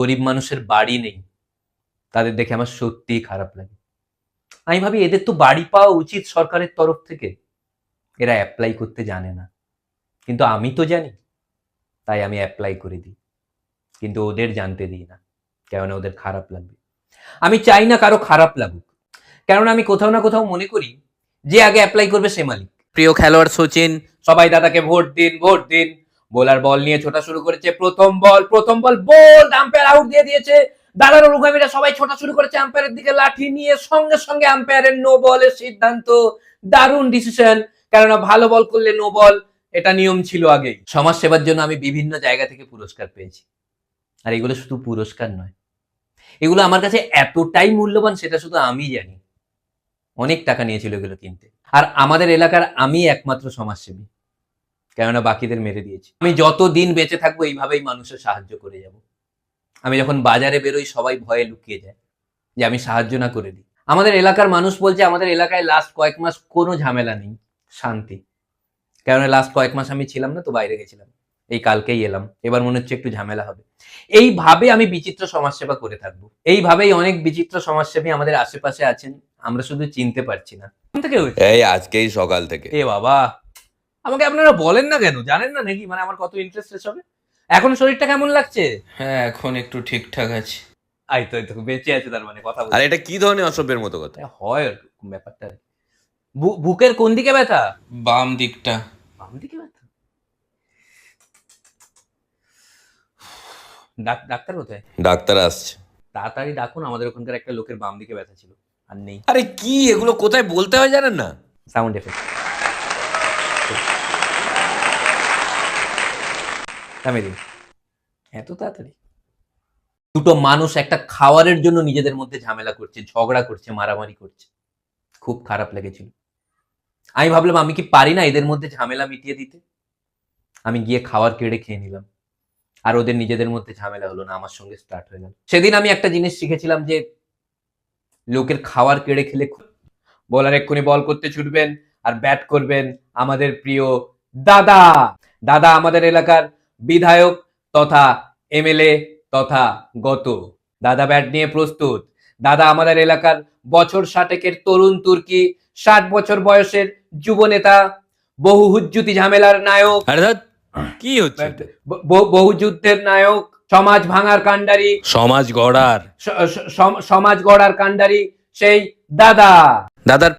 গরিব মানুষের বাড়ি নেই। তাদের দেখে আমার সত্যিই খারাপ লাগে। আমি ভাবি এদের তো বাড়ি পাওয়া উচিত সরকারের তরফ থেকে। এরা অ্যাপ্লাই করতে জানে না। কিন্তু আমি তো জানি, তাই আমি অ্যাপ্লাই করে দিই। কিন্তু ওদের জানতে দিই না, কেননা ওদের খারাপ লাগবে। আমি চাই না কারও খারাপ লাগুক। কেননা আমি কোথাও না কোথাও মনে করি যে আগে অ্যাপ্লাই করবে সে মালিক। প্রিয় খেলোয়াড় সচিন, সবাই দাদাকে ভোট দিন ভোট দিন। বোলার বল নিয়ে ছোটা শুরু করেছে। প্রথম বল প্রথম বল বল আম্পায়ার আউট দিয়ে দিয়েছে। দাদার অনুগামীরা সবাই ছোটা শুরু করেছে আম্পায়ারের দিকে। লাঠি নিয়ে সঙ্গে সঙ্গে আম্পায়ারের নো বলের সিদ্ধান্ত। দারুণ ডিসিশন কেননা ভালো বল করলে নো বল এটা নিয়ম ছিল আগেই। সমাজ সেবার জন্য আমি বিভিন্ন জায়গা থেকে পুরস্কার পেয়েছি। আর এগুলো শুধু পুরস্কার নয়। এগুলো আমার কাছে এতটাই মূল্যবান, সেটা শুধু আমি জানি। অনেক টাকা নিয়েছিল এগুলো কিনতে। আর আমাদের এলাকার আমি একমাত্র সমাজসেবী। কেননা বাকিদের মেরে দিয়েছি। আমি যত দিন বেঁচে থাকব এইভাবেই মানুষের সাহায্য করে যাব। আমি যখন বাজারে বেরোই সবাই ভয়ে লুকিয়ে যায় যে আমি সাহায্য না করে দিই। আমাদের এলাকার মানুষ বলছে আমাদের এলাকায় লাস্ট কয়েক মাস কোনো ঝামেলা নেই শান্তি। কেননা লাস্ট কয়েক মাস আমি ছিলাম না তো বাইরে গেছিলাম। এই কালকেই এলাম এবার মনে হচ্ছে একটু ঝামেলা হবে। এইভাবে আমি বিচিত্র সমাজসেবা করে থাকব। এইভাবেই অনেক বিচিত্র সমাজসেবী আমাদের আশেপাশে আছেন আমরা শুধু চিনতে পারছি না। থেকে এই আজকেই সকাল থেকে। এ বাবা! আমাকে আপনারা বলেন না কেন? জানেন না নাকি? মানে আমার কত ইন্টারেস্ট হবে এখন শরীরটা কেমন লাগছে? হ্যাঁ এখন একটু ঠিকঠাক আছে। আই তো তো বেঁচে আছে তার মানে কথা আর এটা কি ধরনের অসভ্যের মতো কথা? হয় ব্যাপারটা। বুকের কোন দিকে ব্যথা? বাম দিকটা। বাম দিকে ব্যথা? ডাক- ডাক্তার কোথায়? ডাক্তার আসছে। তাড়াতাড়ি ডাকুন আমাদের ওখানকার একটা লোকের বাম দিকে ব্যথা ছিল। আর নেই। আরে কি? এগুলো কোথায় বলতে হয় জানেন না? সাউন্ড এফেক্ট থামিয়ে দিন এত তাড়াতাড়ি। দুটো মানুষ একটা খাওয়ারের জন্য নিজেদের মধ্যে ঝামেলা করছে, ঝগড়া করছে, মারামারি করছে। খুব খারাপ লেগেছিল। আমি ভাবলাম, আমি কি পারি না এদের মধ্যে ঝামেলা মিটিয়ে দিতে? আমি গিয়ে খাবার কেড়ে খেয়ে নিলাম। আর ওদের নিজেদের মধ্যে ঝামেলা হলো না, আমার সঙ্গে স্টার্ট হয়ে গেল। সেদিন আমি একটা জিনিস শিখেছিলাম যে, লোকের খাবার কেড়ে খেলে বলার এক্ষুনি বল করতে ছুটবেন আর ব্যাট করবেন আমাদের প্রিয় দাদা। দাদা আমাদের এলাকার বিধায়ক তথা এমএলএ তথা গত। দাদা ব্যাট নিয়ে প্রস্তুত। দাদা আমাদের এলাকার বছর ষাটেকের তরুণ তুর্কি ষাট বছর বয়সের যুব নেতা বহু হুজ্জুতি ঝামেলার নায়ক কি হচ্ছে? বহু যুদ্ধের নায়ক সমাজ ভাঙার কাণ্ডারি সমাজ গড়ার। সমাজ গড়ার কাণ্ডারি সেই দাদা। দাদার